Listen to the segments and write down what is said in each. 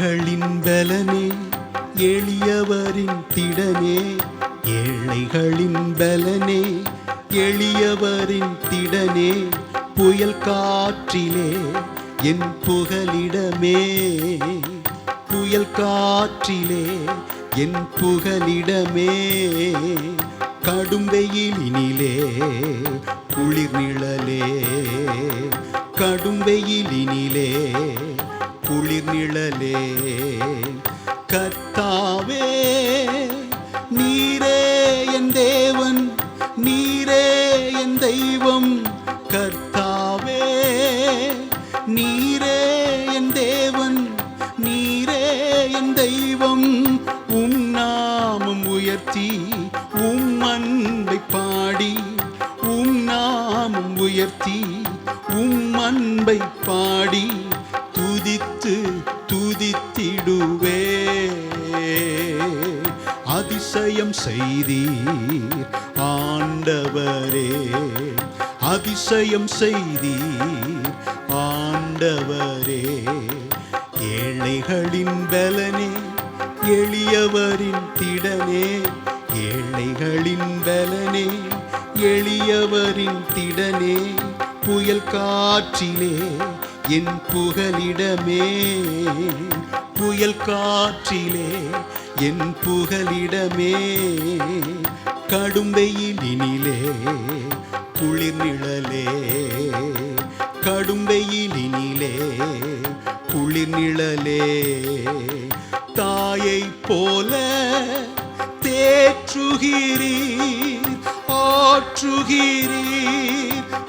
ஏழைகளின் பலனே எளியவரின் திடனே ஏழைகளின் பலனே எளியவரின் திடனே புயல் காற்றிலே என் புகலிடமே. புயல் காற்றிலே என் புகலிடமே. கடும் வெயிலினிலே குளிர் கடும் வெயிலினிலே குளிர் நிழலே. கத்தாவே நீரே என் தேவன் நீரே என் தெய்வம். கர்த்தாவே நீரே என் தேவன் நீரே என் தெய்வம். உம் நாமம் உயர்த்தி உம் அன்பை பாடி உம் நாமம் உயர்த்தி உம் அன்பை பாடி துதித்து துதித்திடுவே அதிசயம் செய்தீர் ஆண்டவரே. அதிசயம் செய்தீர் ஆண்டவரே. ஏழைகளின் பலனே எளியவரின் திடனே. ஏழைகளின் பலனே எளியவரின் திடனே. புயல் காற்றிலே என் புகலிடமே புயல் காற்றிலே என் புகலிடமே கடும் வெயிலினிலே குளிர் நிழலே கடும் வெயிலினிலே குளிர் நிழலே. தாயை போல தேற்றுகிறீர் ஆற்றுகிறீர்.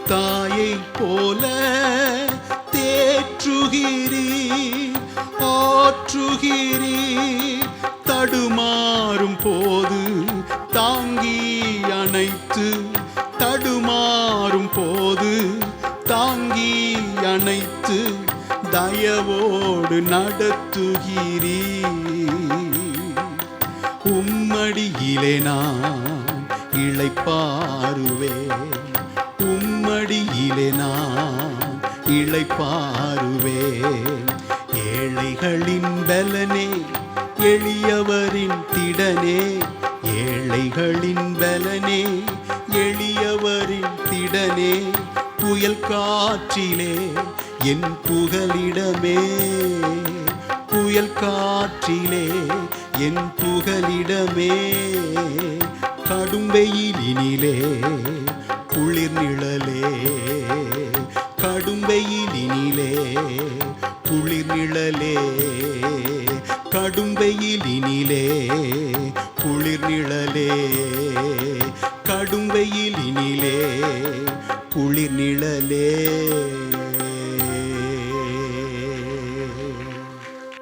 தாயை போல தேற்றுகிறீர் ஆற்றுகிறீர் தடுமாறும் போது தாங்கி அணைத்து தடுமாறும் போது தாங்கி அணைத்து தயவோடு நடத்துகிறீர். உம்மடியிலே நான் இளைப்பாருவேன் உம்மடியிலே நான் இழைப்பார் இளைப்பாருவேன் ஏழைகளின் பலனே எளியவரின் திடனே. ஏழைகளின் பலனே எளியவரின் திடனே. புயல் காற்றிலே என் புகலிடமே. புயல் காற்றிலே என் புகலிடமே. கடும் வெயிலினிலே குளிர் நிழலே கடும் வெயிலினிலே குளிர் நிழலே கடும் வெயிலினிலே குளிர் நிழலே கடும் வெயிலினிலே குளிர் நிழலே